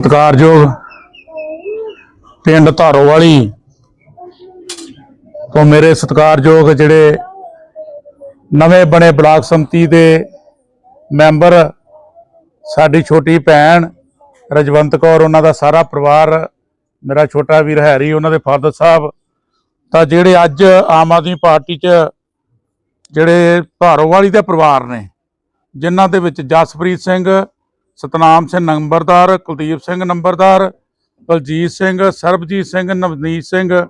ਸਤਿਕਾਰਯੋਗ ਪਿੰਡ ਧਾਰੋਵਾਲੀ ਤੋਂ ਮੇਰੇ ਸਤਿਕਾਰਯੋਗ ਜਿਹੜੇ ਨਵੇਂ ਬਣੇ ਬਲਾਕ ਸੰਮਤੀ ਦੇ ਮੈਂਬਰ, ਸਾਡੀ ਛੋਟੀ ਭੈਣ ਰਜਵੰਤ ਕੌਰ, ਉਹਨਾਂ ਦਾ ਸਾਰਾ ਪਰਿਵਾਰ, ਮੇਰਾ ਛੋਟਾ ਵੀਰ ਹੈਰੀ, ਉਹਨਾਂ ਦੇ ਫਾਦਰ ਸਾਹਿਬ ਤਾਂ ਜਿਹੜੇ ਅੱਜ ਆਮ ਆਦਮੀ ਪਾਰਟੀ 'ਚ ਜਿਹੜੇ ਧਾਰੋਵਾਲੀ ਦੇ ਪਰਿਵਾਰ ਨੇ, ਜਿਨ੍ਹਾਂ ਦੇ ਵਿੱਚ ਜਸਪ੍ਰੀਤ ਸਿੰਘ ਸਤਨਾਮ ਸਿੰਘ ਨੰਬਰਦਾਰ, ਕੁਲਦੀਪ ਸਿੰਘ ਨੰਬਰਦਾਰ, ਬਲਜੀਤ ਸਿੰਘ, ਸਰਬਜੀਤ ਸਿੰਘ, ਨਵਨੀਤ ਸਿੰਘ,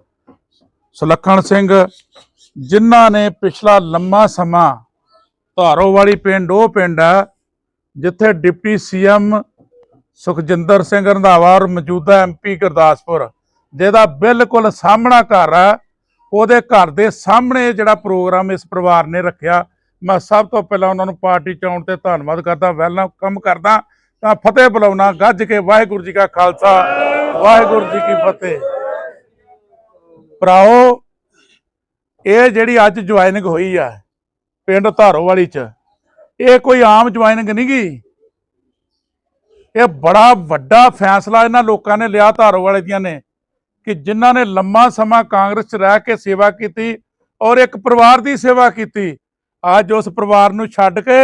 ਸੁਲੱਖਣ ਸਿੰਘ, ਜਿਨ੍ਹਾਂ ਨੇ ਪਿਛਲਾ ਲੰਮਾ ਸਮਾਂ ਧਾਰੋਵਾਲੀ ਪਿੰਡ, ਉਹ ਪਿੰਡ ਹੈ, ਜਿੱਥੇ ਡਿਪਟੀ ਸੀਐਮ ਸੁਖਜਿੰਦਰ ਸਿੰਘ ਰੰਧਾਵਾ ਔਰ ਮੌਜੂਦਾ ਐਮਪੀ ਗੁਰਦਾਸਪੁਰ, ਜਿਹਦਾ ਬਿਲਕੁਲ ਸਾਹਮਣਾ ਘਰ ਹੈ, ਉਹਦੇ ਘਰ ਦੇ ਸਾਹਮਣੇ ਜਿਹੜਾ ਪ੍ਰੋਗਰਾਮ ਇਸ ਪਰਿਵਾਰ ਨੇ ਰੱਖਿਆ, ਮੈਂ ਸਭ ਤੋਂ ਪਹਿਲਾਂ ਉਹਨਾਂ ਨੂੰ ਪਾਰਟੀ ਚ ਆਉਣ ਤੇ ਧੰਨਵਾਦ ਕਰਦਾ ਵੈਲਕਮ ਕਰਦਾ ਤਾਂ ਫਤਿਹ ਬੁਲਾਉਣਾ। ਗੱਜ ਕੇ ਵਾਹਿਗੁਰੂ ਜੀ ਕਾ ਖਾਲਸਾ, ਵਾਹਿਗੁਰੂ ਜੀ ਕੀ ਫਤਿਹ। ਭਰਾਓ ਇਹ ਜਿਹੜੀ ਅੱਜ ਜੁਆਇਨਿੰਗ ਹੋਈ ਆ, ਪਿੰਡ ਧਾਰੋ ਵਾਲੀ ਚ, ਇਹ ਕੋਈ ਆਮ ਜੁਆਇਨਿੰਗ ਨਹੀਂ ਗੀ। ਇਹ ਬੜਾ ਵੱਡਾ ਫੈਸਲਾ ਇਹਨਾਂ ਲੋਕਾਂ ਨੇ ਲਿਆ ਧਾਰੋ ਵਾਲੇ ਦੀਆਂ ਨੇ, ਕਿ ਜਿਨ੍ਹਾਂ ਨੇ ਲੰਮਾ ਸਮਾਂ ਕਾਂਗਰਸ 'ਚ ਰਹਿ ਕੇ ਸੇਵਾ ਕੀਤੀ ਔਰ ਇੱਕ ਪਰਿਵਾਰ ਦੀ ਸੇਵਾ ਕੀਤੀ, ਅੱਜ ਉਸ ਪਰਿਵਾਰ ਨੂੰ ਛੱਡ ਕੇ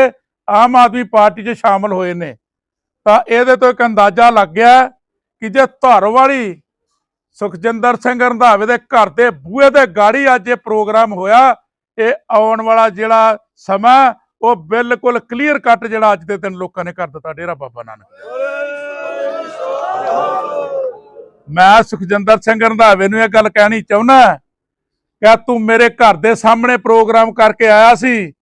ਆਮ ਆਦਮੀ ਪਾਰਟੀ 'ਚ ਸ਼ਾਮਲ ਹੋਏ ਨੇ। ਤਾਂ ਇਹਦੇ ਤੋਂ ਇੱਕ ਅੰਦਾਜ਼ਾ ਲੱਗ ਗਿਆ ਕਿ ਜੇ ਧਾਰੋਵਾਲੀ ਸੁਖਜਿੰਦਰ ਸਿੰਘ ਰੰਧਾਵੇ ਦੇ ਘਰ ਦੇ ਬੂਹੇ ਦੇ ਗਾੜੀ ਅੱਜ ਇਹ ਪ੍ਰੋਗਰਾਮ ਹੋਇਆ, ਇਹ ਆਉਣ ਵਾਲਾ ਜਿਹੜਾ ਸਮਾਂ ਉਹ ਬਿਲਕੁਲ ਕਲੀਅਰ ਕੱਟ ਜਿਹੜਾ ਅੱਜ ਦੇ ਦਿਨ ਲੋਕਾਂ ਨੇ ਕਰ ਦਿੱਤਾ ਡੇਰਾ ਬਾਬਾ ਨਾਨਕ ਮੈਂ ਸੁਖਜਿੰਦਰ ਸਿੰਘ ਰੰਧਾਵੇ ਨੂੰ ਇਹ ਗੱਲ ਕਹਿਣੀ ਚਾਹੁੰਦਾ ਕਿ ਤੂੰ ਮੇਰੇ ਘਰ ਦੇ ਸਾਹਮਣੇ ਪ੍ਰੋਗਰਾਮ ਕਰਕੇ ਆਇਆ ਸੀ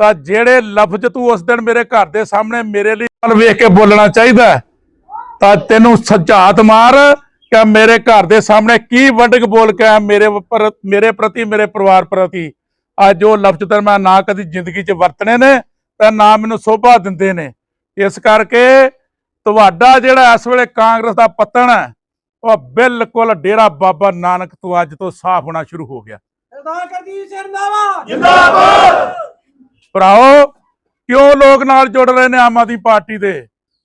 ਤਾਂ ਜਿਹੜੇ ਲਫ਼ਜ਼ ਤੂੰ ਉਸ ਦਿਨ ਮੇਰੇ ਘਰ ਦੇ ਸਾਹਮਣੇ ਮੇਰੇ ਲਈ ਵੱਲ ਵੇਖ ਕੇ ਬੋਲਣਾ ਚਾਹੀਦਾ। ਤਾਂ ਤੈਨੂੰ ਸੱਜਾਤ ਮਾਰ ਕਿ ਮੇਰੇ ਘਰ ਦੇ ਸਾਹਮਣੇ ਕੀ ਵੰਡਕ ਬੋਲ ਕੇ ਆਇਆ ਮੇਰੇ ਉੱਪਰ ਮੇਰੇ ਪ੍ਰਤੀ ਮੇਰੇ ਪਰਿਵਾਰ ਪ੍ਰਤੀ। ਅੱਜ ਉਹ ਲਫ਼ਜ਼ ਤੇ ਮੈਂ ਨਾ ਕਦੀ ਜ਼ਿੰਦਗੀ 'ਚ ਵਰਤਣੇ ਨੇ ਤੇ ਨਾ ਮੈਨੂੰ ਸੋਭਾ ਦਿੰਦੇ ਨੇ। ਇਸ ਕਰਕੇ ਤੁਹਾਡਾ ਜਿਹੜਾ ਇਸ ਵੇਲੇ ਕਾਂਗਰਸ ਦਾ ਪਤਨ ਹੈ ਉਹ ਬਿਲਕੁਲ ਡੇਰਾ ਬਾਬਾ ਨਾਨਕ ਤੋਂ ਅੱਜ ਤੋਂ ਸਾਫ਼ ਹੋਣਾ ਸ਼ੁਰੂ ਹੋ ਗਿਆ। ਸਰਦਾਰ ਰੰਧਾਵਾ ਭਰਾਓ ਕਿਉਂ ਲੋਕ ਨਾਲ ਜੁੜ ਰਹੇ ਨੇ ਆਮ ਆਦਮੀ ਪਾਰਟੀ ਦੇ?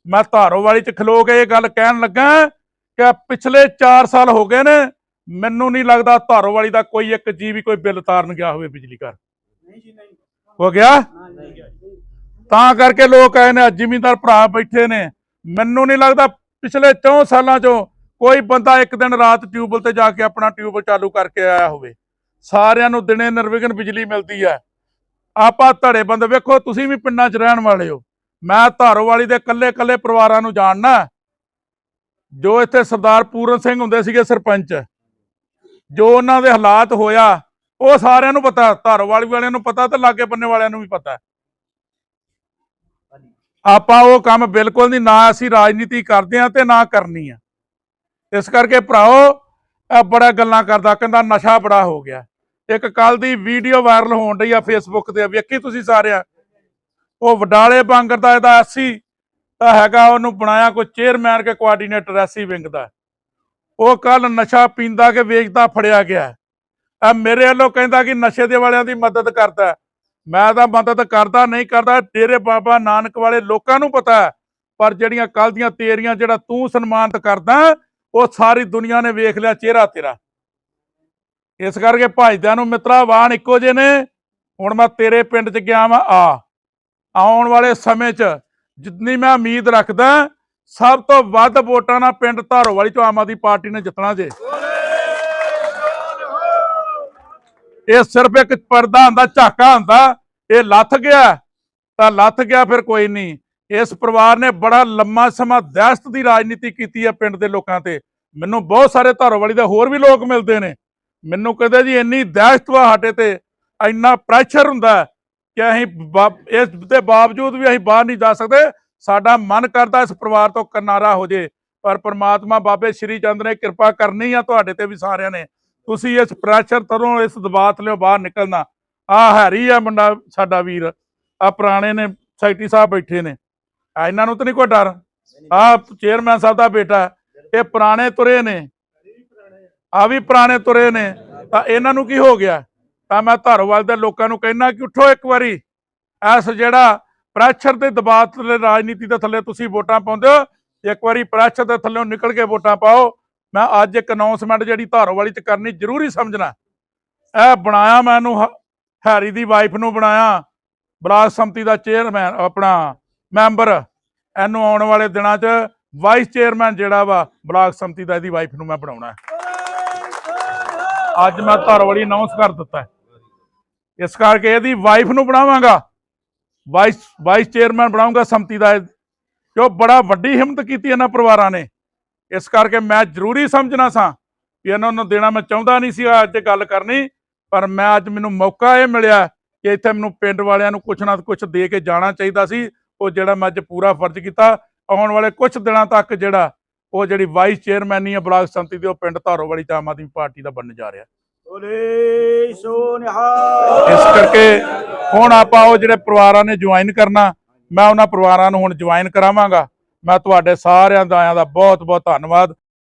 ਮੈਂ ਧਾਰੋਵਾਲੀ ਚ ਖਲੋ ਕੇ ਇਹ ਗੱਲ ਕਹਿਣ ਲੱਗਾ ਕਿ ਪਿਛਲੇ 4 ਸਾਲ ਹੋ ਗਏ ਨੇ ਮੈਨੂੰ ਨਹੀਂ ਲੱਗਦਾ ਧਾਰੋਵਾਲੀ ਦਾ ਕੋਈ ਇੱਕ ਜੀ ਵੀ ਕੋਈ ਬਿੱਲ ਤਾਰਨ ਗਿਆ ਹੋਵੇ ਬਿਜਲੀ ਘਰ। ਨਹੀਂ ਜੀ ਨਹੀਂ। ਹੋ ਗਿਆ? ਤਾਂ ਕਰਕੇ ਲੋਕ ਆਏ ਨੇ ਜ਼ਿਮੀਂਦਾਰ ਭਰਾ ਬੈਠੇ ਨੇ। ਮੈਨੂੰ ਨਹੀਂ ਲੱਗਦਾ ਪਿਛਲੇ 4 ਸਾਲਾਂ ਚੋਂ ਕੋਈ ਬੰਦਾ ਇੱਕ ਦਿਨ ਰਾਤ ਟਿਊਬਲ ਤੇ ਜਾ ਕੇ ਆਪਣਾ ਟਿਊਬਲ ਚਾਲੂ ਕਰਕੇ ਆਇਆ ਹੋਵੇ। ਸਾਰਿਆਂ ਨੂੰ ਦਿਨੇ ਨਿਰਵਿਘਨ ਬਿਜਲੀ ਮਿਲਦੀ ਹੈ। ਆਪਾਂ ਧੜੇਬੰਦ ਵੇਖੋ, ਤੁਸੀਂ ਵੀ ਪਿੰਡਾਂ 'ਚ ਰਹਿਣ ਵਾਲੇ ਹੋ। ਮੈਂ ਧਾਰੋਵਾਲੀ ਦੇ ਕੱਲੇ-ਕੱਲੇ ਪਰਿਵਾਰਾਂ ਨੂੰ ਜਾਣਨਾ ਜੋ ਇੱਥੇ ਸਰਦਾਰ ਪੂਰਨ ਸਿੰਘ ਹੁੰਦੇ ਸੀਗੇ ਸਰਪੰਚ। ਜੋ ਉਹਨਾਂ ਦੇ ਹਾਲਾਤ ਹੋਇਆ, ਉਹ ਸਾਰਿਆਂ ਨੂੰ ਪਤਾ, ਧਾਰੋਵਾਲੀ ਵਾਲਿਆਂ ਨੂੰ ਪਤਾ ਤੇ ਲਾਗੇ ਬੰਨੇ ਵਾਲਿਆਂ ਨੂੰ ਵੀ ਪਤਾ। ਆਪਾਂ ਉਹ ਕੰਮ ਬਿਲਕੁਲ ਨਹੀਂ, ਨਾ ਅਸੀਂ ਰਾਜਨੀਤੀ ਕਰਦੇ ਆ ਤੇ ਨਾ ਕਰਨੀ ਆ। ਇਸ ਕਰਕੇ ਭਰਾਓ ਇਹ ਬੜਾ ਗੱਲਾਂ ਕਰਦਾ, ਕਹਿੰਦਾ ਨਸ਼ਾ ਬੜਾ ਹੋ ਗਿਆ। ਇੱਕ ਕੱਲ ਦੀ ਵੀਡੀਓ ਵਾਇਰਲ ਹੋਣ ਰਹੀ ਆ ਫੇਸਬੁੱਕ ਤੇ, ਵੇਖੀ ਤੁਸੀਂ ਸਾਰਿਆਂ? ਉਹ ਵਡਾਲੇ ਬਾਂਗਰ ਦਾ ਇਹਦਾ ਐਸੀ ਤਾਂ ਹੈਗਾ, ਉਹਨੂੰ ਬਣਾਇਆ ਕੋਈ ਚੇਅਰਮੈਨ ਕੇ ਕੋਆਰਡੀਨੇਟਰ ਐਸੀ ਵਿੰਗ ਦਾ। ਉਹ ਕੱਲ ਨਸ਼ਾ ਪੀਂਦਾ ਕੇ ਵੇਚਦਾ, ਫੜਿਆ ਗਿਆ। ਆ ਮੇਰੇ ਵੱਲੋਂ ਕਹਿੰਦਾ ਕਿ ਨਸ਼ੇ ਦੇ ਵਾਲਿਆਂ ਦੀ ਮਦਦ ਕਰਦਾ ਮੈਂ ਤਾਂ ਮਦਦ ਕਰਦਾ, ਨਹੀਂ ਕਰਦਾ ਤੇਰੇ ਬਾਬਾ ਨਾਨਕ ਵਾਲੇ ਲੋਕਾਂ ਨੂੰ ਪਤਾ ਪਰ ਜਿਹੜੀਆਂ ਕੱਲ ਦੀਆਂ ਤੇਰੀਆਂ, ਜਿਹੜਾ ਤੂੰ ਸਨਮਾਨਿਤ ਕਰਦਾ, ਉਹ ਸਾਰੀ ਦੁਨੀਆ ਨੇ ਵੇਖ ਲਿਆ, ਚਿਹਰਾ ਤੇਰਾ। ਇਸ ਕਰਕੇ ਭਾਜਦਿਆਂ ਨੂੰ ਮਿੱਤਰਾ ਵਾਣ ਇੱਕੋ ਜਿਹੇ ਨੇ। ਹੁਣ ਮੈਂ ਤੇਰੇ ਪਿੰਡ 'ਚ ਗਿਆ ਵਾਂ, ਆ। ਆਉਣ ਵਾਲੇ ਸਮੇਂ 'ਚ ਜਿੰਨੀ ਮੈਂ ਉਮੀਦ ਰੱਖਦਾ, ਸਭ ਤੋਂ ਵੱਧ ਵੋਟਾਂ ਨਾਲ ਪਿੰਡ ਧਾਰੋਵਾਲੀ ਤੋਂ ਆਮ ਆਦਮੀ ਪਾਰਟੀ ਨੇ ਜਿੱਤਣਾ ਜੇ। ਇਹ ਸਿਰਫ ਇੱਕ ਪਰਦਾ ਹੁੰਦਾ, ਝਾਕਾ ਹੁੰਦਾ, ਇਹ ਲੱਥ ਗਿਆ, ਤਾਂ ਲੱਥ ਗਿਆ ਫਿਰ ਕੋਈ ਨਹੀਂ। ਇਸ ਪਰਿਵਾਰ ਨੇ ਬੜਾ ਲੰਮਾ ਸਮਾਂ ਦਹਿਸ਼ਤ ਦੀ ਰਾਜਨੀਤੀ ਕੀਤੀ ਹੈ ਪਿੰਡ ਦੇ ਲੋਕਾਂ ਤੇ। ਮੈਨੂੰ ਬਹੁਤ ਸਾਰੇ ਧਾਰੋਵਾਲੀ ਦੇ ਹੋਰ ਵੀ ਲੋਕ ਮਿਲਦੇ ਨੇ। ਮੈਨੂੰ ਕਹਿੰਦੇ ਜੀ ਇੰਨੀ ਦਹਿਸ਼ਤ ਵਾ ਸਾਡੇ ਤੇ, ਇੰਨਾ ਪ੍ਰੈਸ਼ਰ ਹੁੰਦਾ ਕਿ ਅਸੀਂ ਇਸ ਦੇ ਬਾਵਜੂਦ ਵੀ ਅਸੀਂ ਬਾਹਰ ਨਹੀਂ ਜਾ ਸਕਦੇ, ਸਾਡਾ ਮਨ ਕਰਦਾ ਇਸ ਪਰਿਵਾਰ ਤੋਂ ਕਿਨਾਰਾ ਹੋ ਜੇ। ਪਰ ਪ੍ਰਮਾਤਮਾ ਬਾਬੇ ਸ਼੍ਰੀ ਚੰਦ ਨੇ ਕਿਰਪਾ ਕਰਨੀ ਆ ਤੁਹਾਡੇ ਤੇ ਵੀ ਸਾਰਿਆਂ ਨੇ। ਤੁਸੀਂ ਇਸ ਪ੍ਰੈਸ਼ਰ ਤਰੋਂ ਇਸ ਦਬਾਅ ਥੱਲੇ ਬਾਹਰ ਨਿਕਲਣਾ। ਆ ਹੈਰੀ ਆ ਮੁੰਡਾ, ਸਾਡਾ ਵੀਰ। ਆ ਪੁਰਾਣੇ ਨੇ, ਸੈਕਟਰੀ ਸਾਹਿਬ ਬੈਠੇ ਨੇ। ਆ ਇਹਨਾਂ ਨੂੰ ਤਾਂ ਨਹੀਂ ਕੋਈ ਡਰ? ਆ ਚੇਅਰਮੈਨ ਸਾਹਿਬ ਦਾ ਬੇਟਾ ਇਹ ਪੁਰਾਣੇ ਤੁਰੇ ਨੇ। ਆ ਵੀ ਪੁਰਾਣੇ ਤੁਰੇ ਨੇ, ਤਾਂ ਇਹਨਾਂ ਨੂੰ ਕੀ ਹੋ ਗਿਆ? ਤਾਂ ਮੈਂ ਧਾਰੋਵਾਲ ਦੇ ਲੋਕਾਂ ਨੂੰ ਕਹਿਣਾ ਕਿ ਉੱਠੋ ਇੱਕ ਵਾਰੀ। ਐਸ ਜਿਹੜਾ ਪ੍ਰੈਸ਼ਰ ਦੇ ਦਬਾਅ ਥੱਲੇ, ਰਾਜਨੀਤੀ ਦੇ ਥੱਲੇ ਤੁਸੀਂ ਵੋਟਾਂ ਪਾਉਂਦੇ ਹੋ, ਇੱਕ ਵਾਰੀ ਪ੍ਰੈਸ਼ਰ ਦੇ ਥੱਲੇੋਂ ਨਿਕਲ ਕੇ ਵੋਟਾਂ ਪਾਓ। ਮੈਂ ਅੱਜ ਇੱਕ ਅਨਾਉਂਸਮੈਂਟ ਜਿਹੜੀ ਧਾਰੋ ਵਾਲੀ ਚ ਕਰਨੀ ਜ਼ਰੂਰੀ ਸਮਝਣਾ। ਇਹ ਬਣਾਇਆ ਮੈਂ ਇਹਨੂੰ, ਹ- ਹੈਰੀ ਦੀ ਵਾਈਫ ਨੂੰ ਬਣਾਇਆ। ਬਲਾਕ ਸੰਮਤੀ ਦਾ ਚੇਅਰਮੈਨ ਆਪਣਾ ਮੈਂਬਰ ਇਹਨੂੰ ਆਉਣ ਵਾਲੇ ਦਿਨਾਂ 'ਚ ਵਾਈਸ ਚੇਅਰਮੈਨ ਜਿਹੜਾ ਵਾ, ਬਲਾਕ ਸੰਮਤੀ ਦਾ ਇਹਦੀ ਵਾਈਫ ਨੂੰ ਮੈਂ ਬਣਾਉਣਾ। ਅੱਜ ਮੈਂ ਧਾਰੋ ਵਾਲੀ ਅਨਾਉਂਸ ਕਰ ਦਿੱਤਾ ਹੈ। ਇਸ ਕਰਕੇ ਇਹਦੀ ਵਾਈਫ ਨੂੰ ਬਣਾਵਾਂਗਾ ਵਾਈਸ ਵਾਈਸ ਚੇਅਰਮੈਨ ਬਣਾਉਂਗਾ ਸੰਮਤੀ ਦਾ ਇਹ। ਕਿਉਂ ਬੜਾ ਵੱਡੀ ਹਿੰਮਤ ਕੀਤੀ ਇਹਨਾਂ ਪਰਿਵਾਰਾਂ ਨੇ ਇਸ ਕਰਕੇ ਮੈਂ ਜ਼ਰੂਰੀ ਸਮਝਣਾ ਸਾਂ ਕਿ ਇਹਨਾਂ ਨੂੰ ਦੇਣਾ ਮੈਂ ਚਾਹੁੰਦਾ ਨਹੀਂ ਸੀ ਅੱਜ ਗੱਲ ਕਰਨੀ, ਪਰ ਮੈਂ ਅੱਜ ਮੈਨੂੰ ਮੌਕਾ ਇਹ ਮਿਲਿਆ ਕਿ ਇੱਥੇ ਮੈਨੂੰ ਪਿੰਡ ਵਾਲਿਆਂ ਨੂੰ ਕੁਛ ਨਾ ਕੁਛ ਦੇ ਕੇ ਜਾਣਾ ਚਾਹੀਦਾ ਸੀ ਉਹ ਜਿਹੜਾ ਮੈਂ ਅੱਜ ਪੂਰਾ ਫਰਜ਼ ਕੀਤਾ, ਆਉਣ ਵਾਲੇ ਕੁਝ ਦਿਨਾਂ ਤੱਕ ਜਿਹੜਾ ਉਹ ਜਿਹੜੀ ਵਾਈਸ ਚੇਅਰਮੈਨੀ ਹੈ ਬਲਾਕ ਸੰਮਤੀ ਦੀ ਉਹ ਪਿੰਡ ਧਾਰੋ ਵਾਲੀ ਆਮ ਆਦਮੀ ਪਾਰਟੀ ਦਾ ਬਣਨ ਜਾ ਰਿਹਾ। ਬੋਲੇ ਸੋ ਨਿਹਾਲ ਇਸ ਕਰਕੇ ਹੁਣ ਆਪਾਂ ਉਹ ਜਿਹੜੇ ਪਰਿਵਾਰਾਂ ਨੇ ਜੁਆਇਨ ਕਰਨਾ ਮੈਂ ਉਹਨਾਂ ਪਰਿਵਾਰਾਂ ਨੂੰ ਹੁਣ ਜੁਆਇਨ ਕਰਾਵਾਂਗਾ। ਮੈਂ ਤੁਹਾਡੇ ਸਾਰਿਆਂ ਦਾ ਆਇਆਂ ਦਾ ਬਹੁਤ ਬਹੁਤ ਧੰਨਵਾਦ।